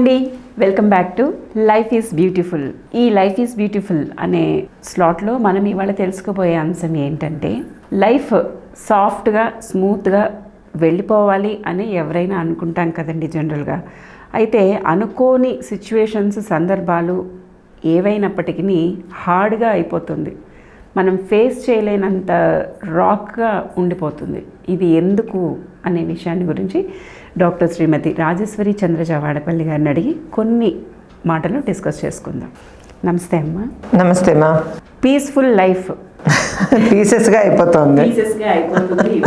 అండి. Welcome back to life is beautiful ఈ life is beautiful అనే స్లాట్లో మనం ఇవాళ తెలుసుకోబోయే అంశం ఏంటంటే లైఫ్ సాఫ్ట్గా స్మూత్గా వెళ్ళిపోవాలి అని ఎవరైనా అనుకుంటాం కదండి జనరల్గా అయితే అనుకోని సిచ్యువేషన్స్ సందర్భాలు ఏవైనప్పటికీ హార్డ్గా అయిపోతుంది. మనం ఫేస్ చేయలేనంత రాక్గా ఉండిపోతుంది. ఇది ఎందుకు అనే విషయాన్ని గురించి డాక్టర్ శ్రీమతి రాజేశ్వరి చంద్రజ వాడపల్లి గారిని అడిగి కొన్ని మాటలు డిస్కస్ చేసుకుందాం. నమస్తే అమ్మ. నమస్తే మా. Peaceful life. పీసెస్గా అయిపోతుంది. పీసెస్గా అయిపోతుంది.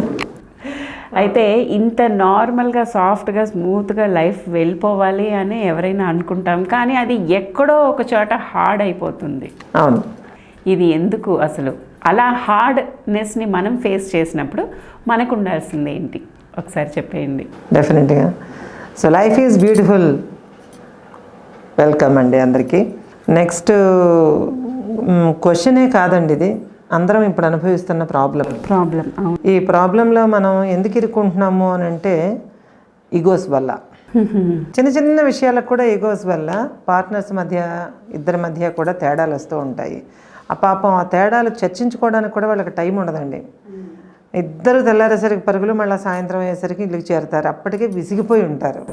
అయితే ఇంత నార్మల్గా సాఫ్ట్గా స్మూత్గా లైఫ్ వెళ్ళిపోవాలి అని ఎవరైనా అనుకుంటాం కానీ అది ఎక్కడో ఒక చోట హార్డ్ అయిపోతుంది. అవును. ఇది ఎందుకు అసలు? అలా హార్డ్నెస్ని మనం ఫేస్ చేసినప్పుడు మనకు ఉండాల్సింది ఏంటి ఒకసారి చెప్పేయండి. డెఫినెట్గా so life is beautiful welcome అండి అందరికీ. నెక్స్ట్ క్వశ్చనే కాదండి ఇది. అందరం ఇప్పుడు అనుభవిస్తున్న ప్రాబ్లం ప్రాబ్లం ఈ ప్రాబ్లంలో మనం ఎందుకు ఇరుక్కుంటున్నాము అని అంటే ఈగోస్ వల్ల. చిన్న చిన్న విషయాలకు కూడా ఈగోస్ వల్ల పార్ట్నర్స్ మధ్య ఇద్దరి మధ్య కూడా తేడాలు వస్తూ ఉంటాయి. ఆ పాపం ఆ తేడాలు చర్చించుకోవడానికి కూడా వాళ్ళకి టైం ఉండదండి. ఇద్దరు తెల్లారేసరికి పరుగులు మళ్ళీ సాయంత్రం అయ్యేసరికి ఇల్లుకి చేరుతారు. అప్పటికే విసిగిపోయి ఉంటారు.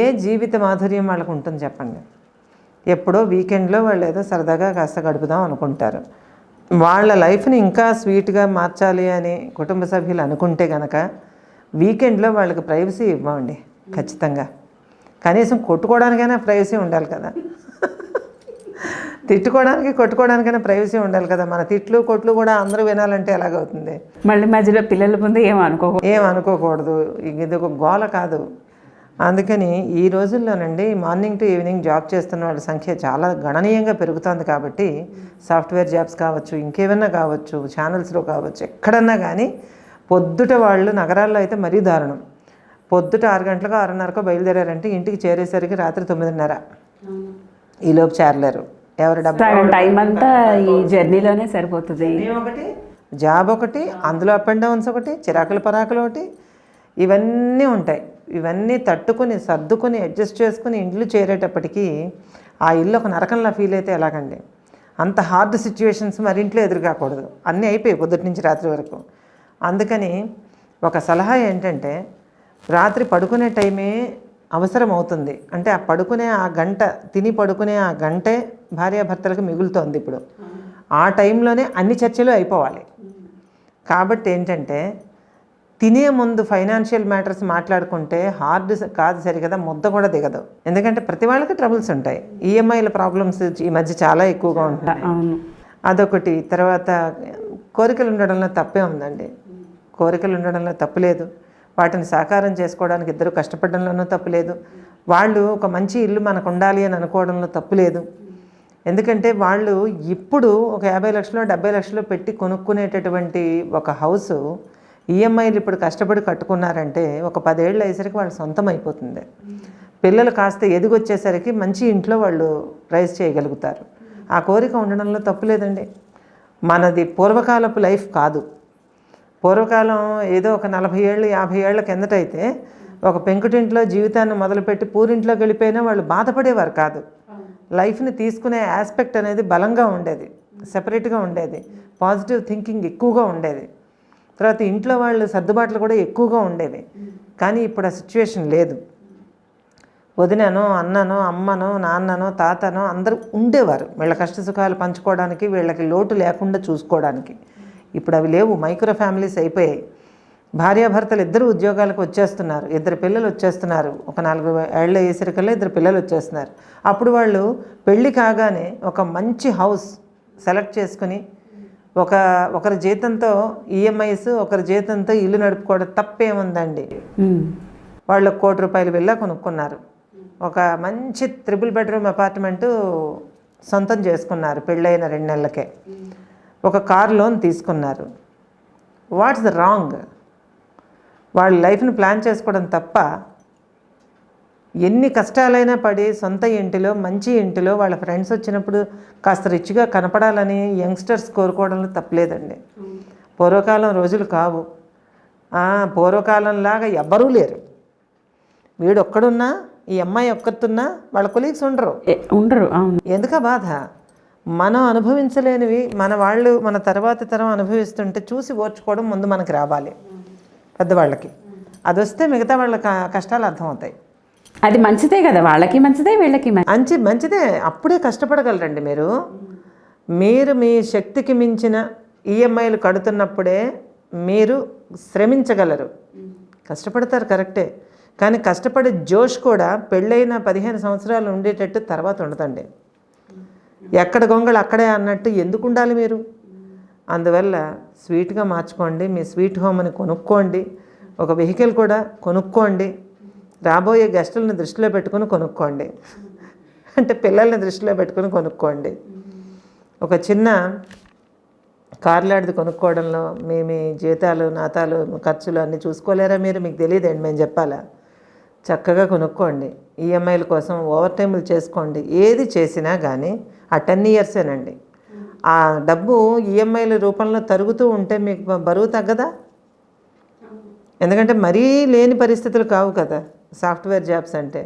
ఏ జీవిత మాధుర్యం వాళ్ళకు ఉంటుంది చెప్పండి. ఎప్పుడో వీకెండ్లో వాళ్ళు ఏదో సరదాగా కాస్త గడుపుదాం అనుకుంటారు. వాళ్ళ లైఫ్ని ఇంకా స్వీట్గా మార్చాలి అని కుటుంబ సభ్యులు అనుకుంటే కనుక వీకెండ్లో వాళ్ళకి ప్రైవసీ ఇవ్వండి ఖచ్చితంగా. కనీసం కొట్టుకోవడానికైనా ప్రైవసీ ఉండాలి కదా. తిట్టుకోవడానికి కొట్టుకోవడానికైనా ప్రైవసీ ఉండాలి కదా. మన తిట్లు కొట్లు కూడా అందరూ వినాలంటే ఎలాగవుతుంది? మళ్ళీ మధ్యలో పిల్లల ముందు ఏం అనుకో ఏం అనుకోకూడదు. ఇది ఒక గోల కాదు. అందుకని ఈ రోజుల్లోనండి మార్నింగ్ టు ఈవినింగ్ జాబ్ చేస్తున్న వాళ్ళ సంఖ్య చాలా గణనీయంగా పెరుగుతోంది కాబట్టి సాఫ్ట్వేర్ జాబ్స్ కావచ్చు ఇంకేమన్నా కావచ్చు ఛానల్స్లో కావచ్చు ఎక్కడన్నా కానీ పొద్దుట వాళ్ళు నగరాల్లో అయితే మరీ దారుణం. పొద్దుట ఆరు గంటలకు ఆరున్నరకు బయలుదేరారంటే ఇంటికి చేరేసరికి రాత్రి తొమ్మిదిన్నర. ఈలోపు చేరలేరు. ఎవరి డబ్బు టైం అంతా ఈ జర్నీలోనే సరిపోతుంది. ఒకటి జాబ్ ఒకటి అందులో అప్ అండ్ డౌన్స్ ఒకటి చిరాకుల పరాకులు ఒకటి ఇవన్నీ ఉంటాయి. ఇవన్నీ తట్టుకుని సర్దుకుని అడ్జస్ట్ చేసుకుని ఇంట్లో చేరేటప్పటికి ఆ ఇల్లు ఒక నరకంలా ఫీల్ అయితే ఎలాగండి? అంత హార్డ్ సిచ్యువేషన్స్ మరి ఇంట్లో ఎదురు కాకూడదు అన్నీ అయిపోయాయి పొద్దుటి నుంచి రాత్రి వరకు. అందుకని ఒక సలహా ఏంటంటే రాత్రి పడుకునే టైమే అవసరం అవుతుంది అంటే ఆ పడుకునే ఆ గంట తిని పడుకునే ఆ గంటే భార్యాభర్తలకు మిగులుతోంది ఇప్పుడు. ఆ టైంలోనే అన్ని చర్చలు అయిపోవాలి. కాబట్టి ఏంటంటే తినే ముందు ఫైనాన్షియల్ మ్యాటర్స్ మాట్లాడుకుంటే హార్డ్ కాదు సరిగదా ముద్ద కూడా దిగదు. ఎందుకంటే ప్రతి వాళ్ళకి ట్రబుల్స్ ఉంటాయి. ఈఎంఐల ప్రాబ్లమ్స్ ఈ మధ్య చాలా ఎక్కువగా అవును. అదొకటి. తర్వాత కోరికలు ఉండడంలో తప్పే ఉందండి. కోరికలు ఉండడంలో తప్పులేదు వాటిని సాకారం చేసుకోవడానికి ఇద్దరు కష్టపడడంలోనూ తప్పులేదు వాళ్ళు ఒక మంచి ఇల్లు మనకు ఉండాలి అని అనుకోవడంలో తప్పులేదు ఎందుకంటే వాళ్ళు ఇప్పుడు ఒక యాభై లక్షలు డెబ్బై లక్షలు పెట్టి కొనుక్కునేటటువంటి ఒక హౌస్ ఈఎంఐలు ఇప్పుడు కష్టపడి కట్టుకున్నారంటే ఒక పదేళ్ళు అయ్యేసరికి వాళ్ళు సొంతం అయిపోతుంది పిల్లలు కాస్త ఎదిగొచ్చేసరికి మంచి ఇంట్లో వాళ్ళు రైజ్ చేయగలుగుతారు. ఆ కోరిక ఉండడంలో తప్పు లేదండి. మనది పూర్వకాలపు లైఫ్ కాదు. పూర్వకాలం ఏదో ఒక నలభై ఏళ్ళు యాభై ఏళ్ళ కిందటైతే ఒక పెంకుటింట్లో జీవితాన్ని మొదలుపెట్టి పూరింట్లోకి వెళ్ళిపోయినా వాళ్ళు బాధపడేవారు కాదు. లైఫ్ని తీసుకునే ఆస్పెక్ట్ అనేది బలంగా ఉండేది సెపరేట్గా ఉండేది పాజిటివ్ థింకింగ్ ఎక్కువగా ఉండేది. తర్వాత ఇంట్లో వాళ్ళు సర్దుబాట్లు కూడా ఎక్కువగా ఉండేవి. కానీ ఇప్పుడు ఆ సిచ్యువేషన్ లేదు. వదిననో అన్ననో అమ్మనో నాన్ననో తాతనో అందరూ ఉండేవారు. వీళ్ళ కష్ట సుఖాలు పంచుకోవడానికి వీళ్ళకి లోటు లేకుండా చూసుకోవడానికి. ఇప్పుడు అవి లేవు మైక్రో ఫ్యామిలీస్ అయిపోయాయి. భార్యాభర్తలు ఇద్దరు ఉద్యోగాలకు వచ్చేస్తున్నారు ఇద్దరు పిల్లలు వచ్చేస్తున్నారు. ఒక నాలుగు ఏళ్ళ వేసరికల్లా ఇద్దరు పిల్లలు వచ్చేస్తున్నారు. అప్పుడు వాళ్ళు పెళ్ళి కాగానే ఒక మంచి హౌస్ సెలెక్ట్ చేసుకుని ఒక ఒకరి జీతంతో ఈఎంఐస్ ఒకరి జీతంతో ఇల్లు నడుపుకోవడం తప్పేముందండి. వాళ్ళు కోటి రూపాయలు వెళ్ళా కొనుక్కున్నారు. ఒక మంచి త్రిబుల్ బెడ్రూమ్ అపార్ట్మెంటు సొంతం చేసుకున్నారు పెళ్ళైన రెండు నెలలకే. ఒక కార్ లోన్ తీసుకున్నారు. What's the wrong? వాళ్ళ లైఫ్ని ప్లాన్ చేసుకోవడం తప్ప ఎన్ని కష్టాలైనా పడి సొంత ఇంటిలో మంచి ఇంటిలో వాళ్ళ ఫ్రెండ్స్ వచ్చినప్పుడు కాస్త రిచ్గా కనపడాలని యంగ్స్టర్స్ కోరుకోవడంలో తప్పలేదండి. పూర్వకాలం రోజులు కావు. పూర్వకాలంలాగా ఎవ్వరూ లేరు. వీడు ఒక్కడున్నా ఈ అమ్మాయి ఒక్కతున్నా వాళ్ళ కొలీగ్స్ ఉండరు. ఉండరు ఎందుక బాధ? మనం అనుభవించలేనివి మన వాళ్ళు మన తర్వాత తరం అనుభవిస్తుంటే చూసి ఓర్చుకోవడం ముందు మనకి రావాలి. పెద్దవాళ్ళకి. అది వస్తే మిగతా వాళ్ళ కష్టాలు అర్థమవుతాయి. అది మంచిదే కదా వాళ్ళకి మంచిదే వీళ్ళకి మంచి మంచిదే. అప్పుడే కష్టపడగలరండి మీరు. మీరు మీ శక్తికి మించిన ఈఎంఐలు కడుతున్నప్పుడే మీరు శ్రమించగలరు. కష్టపడతారు కరెక్టే. కానీ కష్టపడే జోష్ కూడా పెళ్ళైన పదిహేను సంవత్సరాలు ఉండేటట్టు తర్వాత ఉండదండి. ఎక్కడ గొంగళి అక్కడే అన్నట్టు ఎందుకు ఉండాలి మీరు? అందువల్ల స్వీట్గా మార్చుకోండి మీ స్వీట్ హోమ్ అని కొనుక్కోండి ఒక వెహికల్ కూడా కొనుక్కోండి రాబోయే గెస్టులను దృష్టిలో పెట్టుకుని కొనుక్కోండి. అంటే పిల్లల్ని దృష్టిలో పెట్టుకుని కొనుక్కోండి. ఒక చిన్న కార్లాడిది కొనుక్కోవడంలో మీ మీ జీతాలు నాతాలు ఖర్చులు అన్నీ చూసుకోలేరా మీరు? మీకు తెలియదండి మేము చెప్పాలా? చక్కగా కొనుక్కోండి. ఈఎంఐల కోసం ఓవర్ టైములు చేసుకోండి. ఏది చేసినా కానీ ఆ టెన్ ఇయర్సేనండి. ఆ డబ్బు ఈఎంఐల రూపంలో తరుగుతూ ఉంటే మీకు బరువు తగ్గదా? ఎందుకంటే మరీ లేని పరిస్థితులు కావు కదా సాఫ్ట్వేర్ జాబ్స్ అంటే.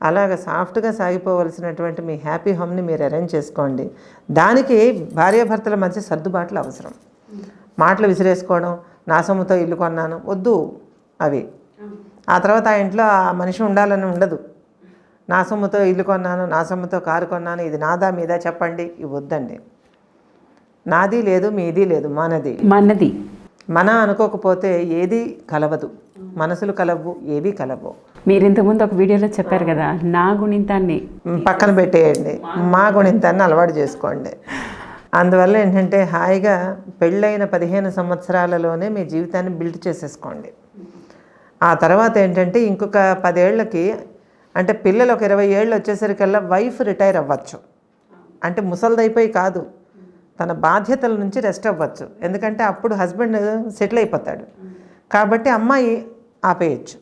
అలాగ సాఫ్ట్గా సాగిపోవలసినటువంటి మీ హ్యాపీ హోమ్ని మీరు అరేంజ్ చేసుకోండి. దానికి భార్యాభర్తల మధ్య సర్దుబాట్లు అవసరం. మాటలు విసిరేసుకోవడం నా సొమ్ముతో ఇల్లు కొన్నాను వద్దు అవి. ఆ తర్వాత ఆ ఇంట్లో ఆ మనిషి ఉండాలని ఉండదు. నా సొమ్ముతో ఇల్లు కొన్నాను నా సొమ్ముతో కారు కొన్నాను ఇది నాదా మీదా చెప్పండి ఇవి వద్దండి. నాది లేదు మీది లేదు మనది. మనది. మన అనుకోకపోతే ఏది కలవదు. మనసులు కలవు ఏవి కలవు. మీరు ఇంతకుముందు ఒక వీడియోలో చెప్పారు కదా నా గుణితాన్ని. పక్కన పెట్టేయండి. మా గుణింతాన్ని అలవాటు చేసుకోండి. అందువల్ల ఏంటంటే హాయిగా పెళ్ళైన పదిహేను సంవత్సరాలలోనే మీ జీవితాన్ని బిల్డ్ చేసేసుకోండి. ఆ తర్వాత ఏంటంటే ఇంకొక పదేళ్ళకి అంటే పిల్లలు ఒక ఇరవై ఏళ్ళు వచ్చేసరికల్లా వైఫ్ రిటైర్ అవ్వచ్చు. అంటే ముసలిదైపోయి కాదు. తన బాధ్యతల నుంచి రెస్ట్ అవ్వచ్చు. ఎందుకంటే అప్పుడు హస్బెండ్ సెటిల్ అయిపోతాడు. కాబట్టి అమ్మాయి ఆపేయచ్చు.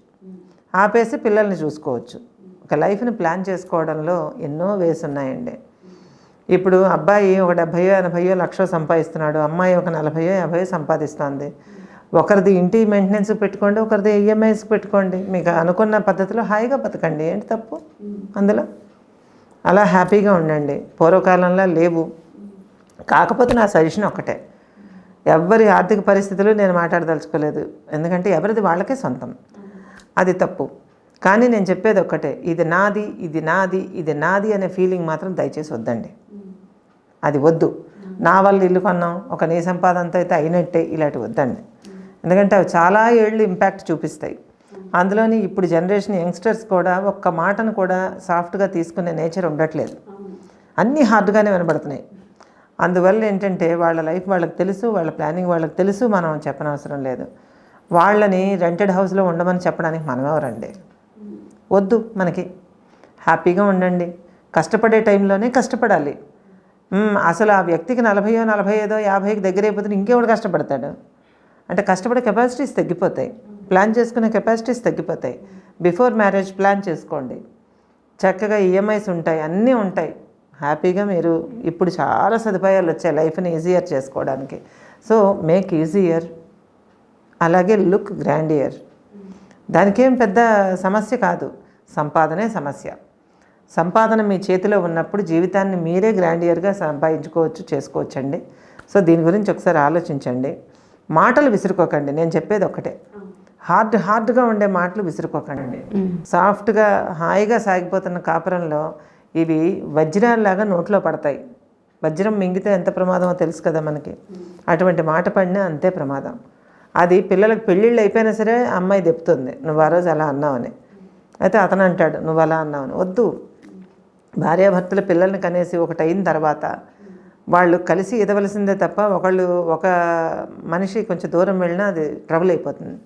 ఆపేసి పిల్లల్ని చూసుకోవచ్చు. ఒక లైఫ్ని ప్లాన్ చేసుకోవడంలో ఎన్నో వేస్ ఉన్నాయండి ఇప్పుడు అబ్బాయి ఒక డెబ్భయో ఎనభయో లక్షలు సంపాదిస్తున్నాడు. అమ్మాయి ఒక నలభయో యాభయో సంపాదిస్తుంది. ఒకరిది ఇంటి మెయింటెనెన్స్ పెట్టుకోండి ఒకరిది ఈఎంఐస్ పెట్టుకోండి. మీకు అనుకున్న పద్ధతిలో హాయిగా బతకండి. ఏంటి తప్పు? అందులో? అలా హ్యాపీగా ఉండండి. పూర్వకాలంలో లేవు. కాకపోతే నా సజెషన్ ఒకటే ఎవరి ఆర్థిక పరిస్థితులు నేను మాట్లాడదలుచుకోలేదు. ఎందుకంటే ఎవరిది వాళ్ళకే సొంతం. అది తప్పు. కానీ నేను చెప్పేది ఒక్కటే. ఇది నాది ఇది నాది ఇది నాది అనే ఫీలింగ్ మాత్రం దయచేసి వద్దండి. అది వద్దు. నా వల్ల ఇల్లు కొన్నాం ఒక నీ సంపాదనతో అయితే అయినట్టే ఇలాంటి వద్దండి. ఎందుకంటే అవి చాలా ఏళ్ళు ఇంపాక్ట్ చూపిస్తాయి. అందులోని ఇప్పుడు జనరేషన్ యంగ్స్టర్స్ కూడా ఒక్క మాటను కూడా సాఫ్ట్గా తీసుకునే నేచర్ ఉండట్లేదు. అన్నీ హార్డ్గానే వినబడుతున్నాయి. అందువల్ల ఏంటంటే వాళ్ళ లైఫ్ వాళ్ళకి తెలుసు వాళ్ళ ప్లానింగ్ వాళ్ళకి తెలుసు మనం చెప్పనవసరం లేదు. వాళ్ళని రెంటెడ్ హౌస్లో ఉండమని చెప్పడానికి మనం ఎవరండి? వద్దు మనకి. హ్యాపీగా ఉండండి. కష్టపడే టైంలోనే కష్టపడాలి. అసలు ఆ వ్యక్తికి నలభయో నలభై ఐదో యాభైకి దగ్గర అయిపోతే ఇంకెవడు కష్టపడతాడు? అంటే కష్టపడే కెపాసిటీస్ తగ్గిపోతాయి. ప్లాన్ చేసుకునే కెపాసిటీస్ తగ్గిపోతాయి. బిఫోర్ మ్యారేజ్ ప్లాన్ చేసుకోండి. చక్కగా ఈఎంఐస్ ఉంటాయి అన్నీ ఉంటాయి. హ్యాపీగా మీరు ఇప్పుడు చాలా సదుపాయాలు వచ్చాయి లైఫ్ని ఈజియర్ చేసుకోవడానికి. సో మేక్ ఈజియర్ అలాగే లుక్ గ్రాండియర్ దానికేం పెద్ద సమస్య కాదు. సంపాదనే సమస్య. సంపాదన మీ చేతిలో ఉన్నప్పుడు జీవితాన్ని మీరే గ్రాండియర్గా సంపాదించుకోవచ్చు చేసుకోవచ్చండి. సో దీని గురించి ఒకసారి ఆలోచించండి. మాటలు విసురుకోకండి నేను చెప్పేది ఒకటే హార్డ్ హార్డ్గా ఉండే మాటలు విసురుకోకండి. సాఫ్ట్గా హాయిగా సాగిపోతున్న కాపురంలో ఇవి వజ్రాల్లాగా నోట్లో పడతాయి. వజ్రం మింగితే ఎంత ప్రమాదమో తెలుసు కదా మనకి. అటువంటి మాట పడినా అంతే ప్రమాదం. అది పిల్లలకు పెళ్ళిళ్ళు అయిపోయినా సరే అమ్మాయి చెప్తుంది నువ్వు ఆ రోజు అలా అన్నావని. అయితే అతను అంటాడు నువ్వు అలా అన్నావని. వద్దు. భార్యాభర్తలు పిల్లల్ని కనేసి ఒకటి అయిన తర్వాత వాళ్ళు కలిసి ఎదవలసిందే తప్ప ఒకళ్ళు ఒక మనిషి కొంచెం దూరం వెళ్ళినా అది ట్రబుల్ అయిపోతుంది.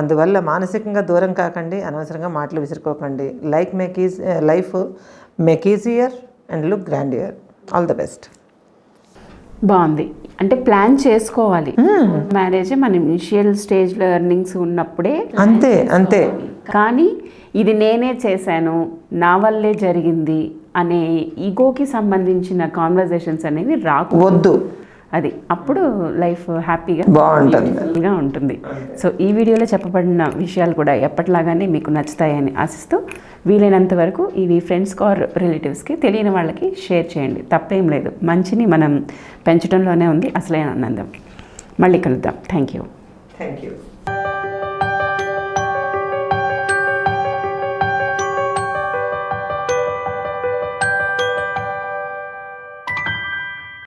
అందువల్ల మానసికంగా దూరం కాకండి అనవసరంగా మాటలు విసురుకోకండి. Like make is life make easier and look grandeur all the best బాగుంది. అంటే ప్లాన్ చేసుకోవాలి. మ్యారేజ్ మన ఇనిషియల్ స్టేజ్లో ఎర్నింగ్స్ ఉన్నప్పుడే అంతే అంతే. కానీ ఇది నేనే చేశాను నా వల్లే జరిగింది అనే ఈగోకి సంబంధించిన కాన్వర్జేషన్స్ అనేవి రాకు వద్దు. అది అప్పుడు లైఫ్ హ్యాపీగా బాగుంటుంది. గా ఉంటుంది. సో ఈ వీడియోలో చెప్పబడిన విషయాలు కూడా ఎప్పటిలాగానే మీకు నచ్చుతాయని ఆశిస్తూ వీలైనంత వరకు ఇవి ఫ్రెండ్స్ ఆర్ రిలేటివ్స్కి తెలియని వాళ్ళకి షేర్ చేయండి. తప్పేం లేదు. మంచిని మనం పెంచడంలోనే ఉంది. అసలైన ఆనందం. మళ్ళీ కలుద్దాం. Thank you thank you